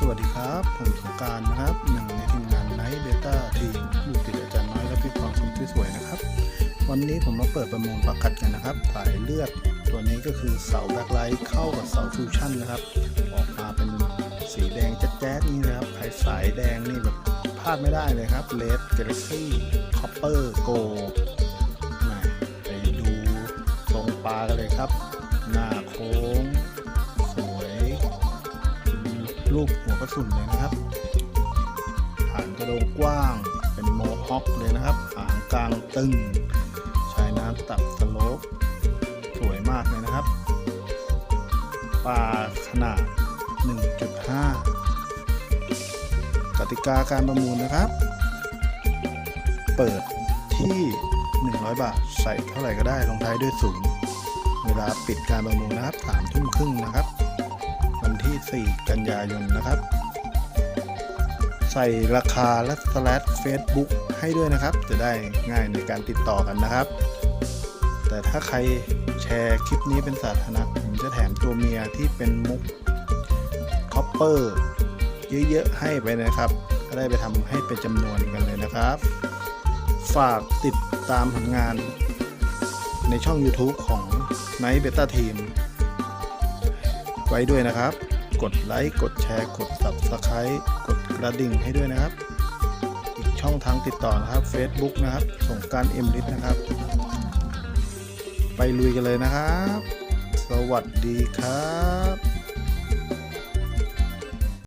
สวัสดีครับ ผมสงการนะครับหนึ่งในทีมงานไนท์เบต้าทีมลูกติดอาจารย์น้อยและพี่ความสุขที่สวยนะครับ วันนี้ผมมาเปิดประมูลประกัดกันนะครับสายเลือดตัวนี้ก็คือเสาแบ็คไลท์เข้ากับเสาฟิวชั่นนะครับ ออกมาเป็นสีแดงแจ๊ดๆนี่นะครับใครสายแดงนี่แบบพลาดไม่ได้เลยครับเลดเกลซี่คอปเปอร์โกมาไปดูทรงปลากันเลยครับ หน้าโค้ง รูปหัวกระสุนเลยนะครับ ฐานกระโดงกว้าง เป็นโมฮอคเลยนะครับหางกลางตึงชายน้ำตับสโลปสวยมากเลยนะครับ ปลาขนาด 1.5 กติกาการประมูลนะครับ เปิดที่ 100 บาท ใส่เท่าไหร่ก็ได้ลงท้ายด้วยศูนย์เวลาปิดการประมูลนะครับสามทุ่มครึ่งนะครับ วันที่ 4 กันยายนนะครับ ใส่ราคาและสแลดเฟซบุ๊กให้ด้วยนะครับ จะได้ง่ายในการติดต่อกันนะครับ แต่ถ้าใครแชร์คลิปนี้เป็นสาธารณะผมจะแถมตัวเมียที่เป็นมุกคอปเปอร์เยอะๆให้ไปนะครับ ก็ได้ไปทำให้เป็นจำนวนกันเลยนะครับ ฝากติดตามผลงานในช่อง YouTube ของ Night Beta Team ไว้ด้วยนะครับ กดไลค์ กดแชร์ กด Subscribe กดกระดิ่งให้ด้วยนะครับ อีกช่องทางติดต่อนะครับ Facebook นะครับส่งการเอ็มลิสนะครับ ไปลุยกันเลยนะครับ สวัสดีครับ